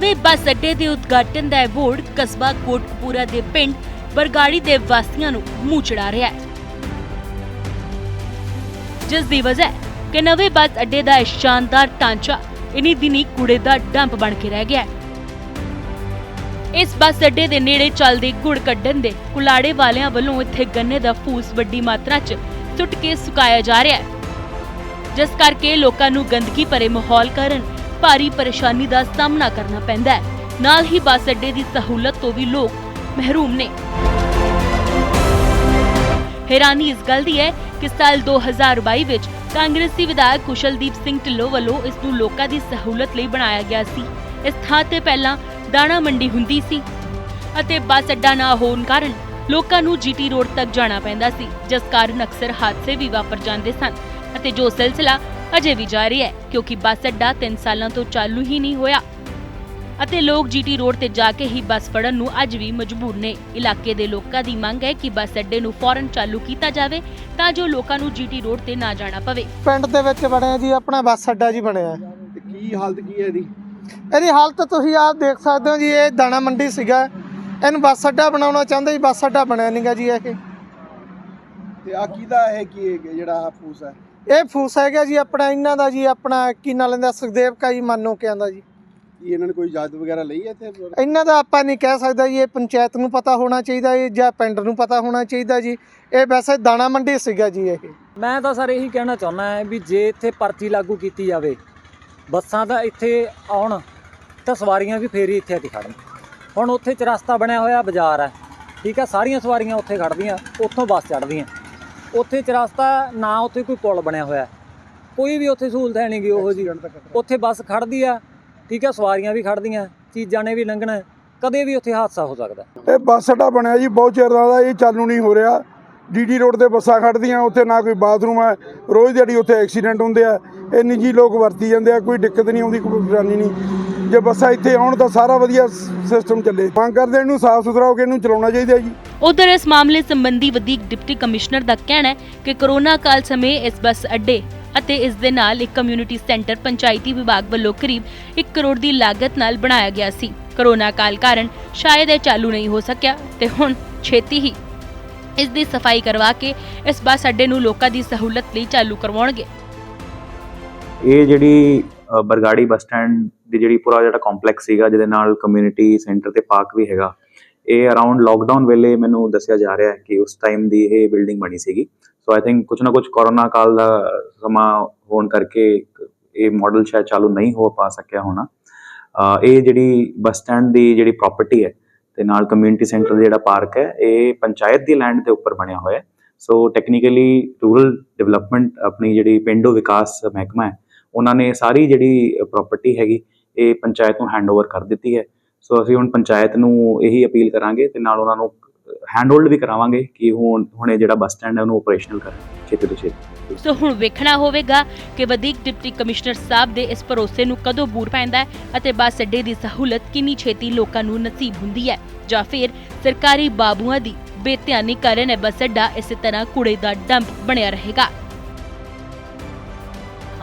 ਨਵੇਂ ਬੱਸ ਅੱਡੇ ਦੇ ਉਦਘਾਟਨ ਦਾ ਇਹ ਕਸਬਾ ਕੋਟਕਪੂਰਾ ਦੇ ਪਿੰਡ ਬਰਗਾੜੀ ਦੇ ਵਾਸੀਆਂ ਨੂੰ ਮੂੰਹ ਚੜਾ ਰਿਹਾ ਹੈ। ਜਿਸ ਦੀ ਵਜ੍ਹਾ ਕਿ ਨਵੇਂ ਬੱਸ ਅੱਡੇ ਦਾ ਸ਼ਾਨਦਾਰ ਢਾਂਚਾ ਇਨੀ ਦਿਨੀ ਕੂੜੇ ਦਾ ਡੰਪ ਬਣ ਕੇ ਰਹਿ ਗਿਆ ਹੈ। ਇਸ ਬੱਸ ਅੱਡੇ ਦੇ ਨੇੜੇ ਚੱਲਦੇ ਗੁੜ ਕੱਢਣ ਦੇ ਕੁਲਾੜੇ ਵਾਲਿਆਂ ਵੱਲੋਂ ਇੱਥੇ ਗੰਨੇ ਦਾ ਫੂਸ ਵੱਡੀ ਮਾਤਰਾ 'ਚ ਸੁੱਟ ਕੇ ਸੁਕਾਇਆ ਜਾ ਰਿਹਾ ਹੈ। ਜਿਸ ਕਰਕੇ ਲੋਕਾਂ ਨੂੰ ਗੰਦਗੀ ਭਰੇ ਮਾਹੌਲ ਕਾਰਨ ਭਾਰੀ ਪਰੇਸ਼ਾਨੀ ਦਾ ਸਾਹਮਣਾ ਕਰਨਾ ਪੈਂਦਾ ਹੈ। ਨਾਲ ਹੀ ਬੱਸ ਅੱਡੇ ਦੀ ਸਹੂਲਤ ਤੋਂ ਵੀ ਲੋਕ ਮਹਿਰੂਮ ਨੇ। ਹੈਰਾਨੀ ਇਸ ਗੱਲ ਦੀ ਹੈ ਕਿ ਸਾਲ 2022 ਵਿੱਚ ਕਾਂਗਰਸੀ ਵਿਧਾਇਕ ਕੁਸ਼ਲਦੀਪ ਸਿੰਘ ਢਿੱਲੋਂ ਵੱਲੋਂ ਇਸ ਨੂੰ ਲੋਕਾਂ ਦੀ ਸਹੂਲਤ ਲਈ ਬਣਾਇਆ ਗਿਆ ਸੀ। ਇਸ ਥਾਂ ਤੇ ਪਹਿਲਾਂ ਦਾਣਾ ਮੰਡੀ ਹੁੰਦੀ ਸੀ ਅਤੇ ਬੱਸ ਅੱਡਾ ਨਾ ਹੋਣ ਕਾਰਨ ਲੋਕਾਂ ਨੂੰ ਜੀਟੀ ਰੋਡ ਤੱਕ ਜਾਣਾ ਪੈਂਦਾ ਸੀ, ਜਿਸ ਕਾਰਨ ਅਕਸਰ ਹਾਦਸੇ ਵੀ ਵਾਪਰ ਜਾਂਦੇ ਸਨ ਅਤੇ ਜੋ ਸਿਲਸਿਲਾ ਅਜੇ ਵੀ ਜਾਰੀ ਹੈ ਕਿਉਂਕਿ ਬੱਸ ਅੱਡਾ 3 ਸਾਲਾਂ ਤੋਂ ਚਾਲੂ ਹੀ ਨਹੀਂ ਹੋਇਆ। ਅਤੇ ਲੋਕ ਜੀਟੀ ਰੋਡ ਤੇ ਜਾ ਕੇ ਹੀ ਬੱਸ ਫੜਨ ਨੂੰ ਅੱਜ ਵੀ ਮਜਬੂਰ ਨੇ। ਇਲਾਕੇ ਦੇ ਲੋਕਾਂ ਦੀ ਮੰਗ ਹੈ ਕਿ ਬੱਸ ਅੱਡੇ ਨੂੰ ਫੌਰਨ ਚਾਲੂ ਕੀਤਾ ਜਾਵੇ ਤਾਂ ਜੋ ਲੋਕਾਂ ਨੂੰ ਜੀਟੀ ਰੋਡ ਤੇ ਨਾ ਜਾਣਾ ਪਵੇ। ਪਿੰਡ ਦੇ ਵਿੱਚ ਬਣਿਆ ਜੀ ਆਪਣਾ ਬੱਸ ਅੱਡਾ ਜੀ ਬਣਿਆ। ਤੇ ਕੀ ਹਾਲਤ ਕੀ ਹੈ ਇਹਦੀ? ਇਹਦੀ ਹਾਲਤ ਤੁਸੀਂ ਆਪ ਦੇਖ ਸਕਦੇ ਹੋ ਜੀ ਇਹ ਦਾਣਾ ਮੰਡੀ ਸੀਗਾ। ਇਹਨੂੰ ਬੱਸ ਅੱਡਾ ਬਣਾਉਣਾ ਚਾਹੁੰਦੇ ਜੀ ਬੱਸ ਅੱਡਾ ਬਣਿਆ ਨਹੀਂਗਾ ਜੀ ਇਹ। ਤੇ ਆ ਕਿਹਦਾ ਹੈ ਕੀ ਇਹ ਜਿਹੜਾ ਫੂਸ ਹੈ? ਇਹ ਫੂਸ ਹੈਗਾ ਜੀ ਆਪਣਾ ਇਹਨਾਂ ਦਾ ਜੀ ਆਪਣਾ ਕੀ ਨਾਂ ਲੈਂਦਾ ਸੁਖਦੇਵ ਕਾ ਜੀ ਮਾਨੋ ਕਿਆਂ ਦਾ ਜੀ। ਕੀ ਇਹਨਾਂ ਨੇ ਕੋਈ ਇਜਾਜ਼ਤ ਵਗੈਰਾ ਲਈ ਹੈ ਇੱਥੇ? ਇਹਨਾਂ ਦਾ ਆਪਾਂ ਨਹੀਂ ਕਹਿ ਸਕਦਾ ਜੀ ਇਹ ਪੰਚਾਇਤ ਨੂੰ ਪਤਾ ਹੋਣਾ ਚਾਹੀਦਾ ਜੀ ਜਾਂ ਪਿੰਡ ਨੂੰ ਪਤਾ ਹੋਣਾ ਚਾਹੀਦਾ ਜੀ। ਇਹ ਵੈਸੇ ਦਾਣਾ ਮੰਡੀ ਸੀਗਾ ਜੀ ਇਹ। ਮੈਂ ਤਾਂ ਸਰ ਇਹੀ ਕਹਿਣਾ ਚਾਹੁੰਦਾ ਹਾਂ ਵੀ ਜੇ ਇੱਥੇ ਪਰਚੀ ਲਾਗੂ ਕੀਤੀ ਜਾਵੇ ਬੱਸਾਂ ਦਾ ਇੱਥੇ ਆਉਣ ਤਾਂ ਸਵਾਰੀਆਂ ਵੀ ਫੇਰ ਹੀ ਇੱਥੇ ਆ ਕੇ ਖੜਨ ਹੁਣ ਉੱਥੇ ਚਰਸਤਾ ਬਣਿਆ ਹੋਇਆ ਬਾਜ਼ਾਰ ਹੈ ਠੀਕ ਹੈ ਸਾਰੀਆਂ ਸਵਾਰੀਆਂ ਉੱਥੇ ਖੜਦੀਆਂ ਉੱਥੋਂ ਬੱਸ ਚੜ੍ਹਦੀਆਂ। ਉੱਥੇ ਚਰਸਤਾ ਨਾ ਉੱਥੇ ਕੋਈ ਪੁਲ ਬਣਿਆ ਹੋਇਆ। ਕੋਈ ਵੀ ਉੱਥੇ ਸਹੂਲਤ ਹੈ ਨਹੀਂਗੀ ਉਹੋ ਜੀ ਉੱਥੇ ਬੱਸ ਖੜਦੀ ਆ ਠੀਕ ਹੈ ਸਵਾਰੀਆਂ ਵੀ ਖੜਦੀਆਂ ਚੀਜ਼ਾਂ ਨੇ ਵੀ ਲੰਘਣਾ। ਕਦੇ ਵੀ ਉੱਥੇ ਹਾਦਸਾ ਹੋ ਸਕਦਾ। ਇਹ ਬੱਸ ਅੱਡਾ ਬਣਿਆ ਜੀ ਬਹੁਤ ਚਿਰ ਦਾ ਇਹ ਚਾਲੂ ਨਹੀਂ ਹੋ ਰਿਹਾ। ਡੀਡੀ ਰੋਡ ਤੇ ਬੱਸਾਂ ਖੜਦੀਆਂ ਉੱਥੇ ਨਾ ਕੋਈ ਬਾਥਰੂਮ ਹੈ ਰੋਜ਼ ਦਿਹਾੜੀ ਉੱਥੇ ਐਕਸੀਡੈਂਟ ਹੁੰਦੇ ਆ। ਇਹ ਨਿੱਜੀ ਲੋਕ ਵਰਤੀ ਜਾਂਦੇ ਆ ਕੋਈ ਦਿੱਕਤ ਨਹੀਂ ਆਉਂਦੀ ਕੋਈ ਪਰੇਸ਼ਾਨੀ ਨਹੀਂ। ਜੇ ਬੱਸਾਂ ਇੱਥੇ ਆਉਣ ਤਾਂ ਸਾਰਾ ਵਧੀਆ ਸਿਸਟਮ ਚੱਲੇ। ਮੰਗ ਕਰਦੇ ਇਹਨੂੰ ਸਾਫ਼ ਸੁਥਰਾ ਹੋ ਕੇ ਇਹਨੂੰ ਚਲਾਉਣਾ ਚਾਹੀਦਾ ਜੀ। ਉਧਰ ਇਸ ਮਾਮਲੇ ਸੰਬੰਧੀ ਵਧੀਕ ਡਿਪਟੀ ਕਮਿਸ਼ਨਰ ਦਾ ਕਹਿਣਾ ਹੈ ਕਿ ਕਰੋਨਾ ਕਾਲ ਸਮੇਂ ਇਸ ਬੱਸ ਅੱਡੇ ਅਤੇ ਇਸ ਦੇ ਨਾਲ ਇੱਕ ਕਮਿਊਨਿਟੀ ਸੈਂਟਰ ਪੰਚਾਇਤੀ ਵਿਭਾਗ ਵੱਲੋਂ ਕਰੀਬ 1 ਕਰੋੜ ਦੀ ਲਾਗਤ ਨਾਲ ਬਣਾਇਆ ਗਿਆ ਸੀ। ਕਰੋਨਾ ਕਾਲ ਕਾਰਨ ਸ਼ਾਇਦ ਇਹ ਚਾਲੂ ਨਹੀਂ ਹੋ ਸਕਿਆ ਤੇ ਹੁਣ ਛੇਤੀ ਹੀ ਇਸ ਦੀ ਸਫ਼ਾਈ ਕਰਵਾ ਕੇ ਇਸ ਬੱਸ ਅੱਡੇ ਨੂੰ ਲੋਕਾਂ ਦੀ ਸਹੂਲਤ ਲਈ ਚਾਲੂ ਕਰਵਾਉਣਗੇ। ਇਹ ਜਿਹੜੀ ਬਰਗਾੜੀ ਬੱਸ ਸਟੈਂਡ ਦੀ ਜਿਹੜੀ ਪੂਰਾ ਜਿਹੜਾ ਕੰਪਲੈਕਸ ਸੀਗਾ, ਜਿਹਦੇ ਨਾਲ ਕਮਿਊਨਿਟੀ ਸੈਂਟਰ ਤੇ ਪਾਰਕ ਵੀ ਹੈਗਾ ਇਹ ਅਰਾਊਂਡ ਲੋਕਡਾਊਨ ਵੇਲੇ ਮੈਨੂੰ ਦੱਸਿਆ ਜਾ ਰਿਹਾ ਹੈ ਕਿ ਉਸ ਟਾਈਮ ਦੀ ਇਹ ਬਿਲਡਿੰਗ ਬਣੀ ਸੀਗੀ। ਸੋ ਆਈ ਥਿੰਕ ਕੁਝ ਨਾ ਕੁਝ ਕੋਰੋਨਾ ਕਾਲ ਦਾ ਸਮਾਂ ਹੋਣ ਕਰਕੇ ਇਹ ਮਾਡਲ ਸ਼ਾਇਦ ਚਾਲੂ ਨਹੀਂ ਹੋ ਪਾ ਸਕਿਆ ਹੋਣਾ। ਇਹ ਜਿਹੜੀ ਬੱਸ ਸਟੈਂਡ ਦੀ ਜਿਹੜੀ ਪ੍ਰਾਪਰਟੀ ਹੈ ਤੇ ਨਾਲ ਕਮਿਊਨਿਟੀ ਸੈਂਟਰ ਦਾ ਜਿਹੜਾ ਪਾਰਕ ਹੈ, ਇਹ ਪੰਚਾਇਤ ਦੀ ਲੈਂਡ ਦੇ ਉੱਪਰ ਬਣਿਆ ਹੋਇਆ ਹੈ। ਸੋ ਟੈਕਨੀਕਲੀ ਰੂਰਲ ਡਿਵੈਲਪਮੈਂਟ ਆਪਣੀ ਜਿਹੜੀ ਪਿੰਡੋ ਵਿਕਾਸ ਮਹਿਕਮਾ ਹੈ, ਉਹਨਾਂ ਨੇ ਸਾਰੀ ਜਿਹੜੀ ਪ੍ਰਾਪਰਟੀ ਹੈਗੀ, ਇਹ ਪੰਚਾਇਤ ਨੂੰ ਹੈਂਡਓਵਰ ਕਰ ਦਿੱਤੀ ਹੈ। ਸੋ ਅਸੀਂ ਹੁਣ ਪੰਚਾਇਤ ਨੂੰ ਇਹੀ ਅਪੀਲ ਕਰਾਂਗੇ ਤੇ ਨਾਲ ਉਹਨਾਂ ਨੂੰ ਹੈਂਡਹੋਲਡ ਵੀ ਕਰਾਵਾਂਗੇ ਕਿ ਹੁਣ ਹੁਣ ਜਿਹੜਾ ਬੱਸ ਸਟੈਂਡ ਹੈ ਉਹਨੂੰ ਆਪਰੇਸ਼ਨਲ ਕਰਨ ਛੇਤੀ ਤੋਂ ਛੇਤੀ। ਸੋ ਹੁਣ ਵੇਖਣਾ ਹੋਵੇਗਾ ਕਿ ਵਧੀਕ ਡਿਪਟੀ ਕਮਿਸ਼ਨਰ ਸਾਹਿਬ ਦੇ ਇਸ ਭਰੋਸੇ ਨੂੰ ਕਦੋਂ ਬੂਰ ਪੈਂਦਾ ਹੈ ਅਤੇ ਬੱਸ ਅੱਡੇ ਦੀ ਸਹੂਲਤ ਕਿੰਨੀ ਛੇਤੀ ਲੋਕਾਂ ਨੂੰ ਨਸੀਬ ਹੁੰਦੀ ਹੈ, ਜਾਂ ਫਿਰ ਸਰਕਾਰੀ ਬਾਬੂਆਂ ਦੀ ਬੇਧਿਆਨੀ ਕਾਰਨ ਇਹ ਬੱਸ ਅੱਡਾ ਇਸੇ ਤਰ੍ਹਾਂ ਕੂੜੇ ਦਾ ਡੰਪ ਬਣਿਆ ਰਹੇਗਾ।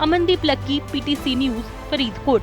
Amandeep Lucky PTC news, Faridkot.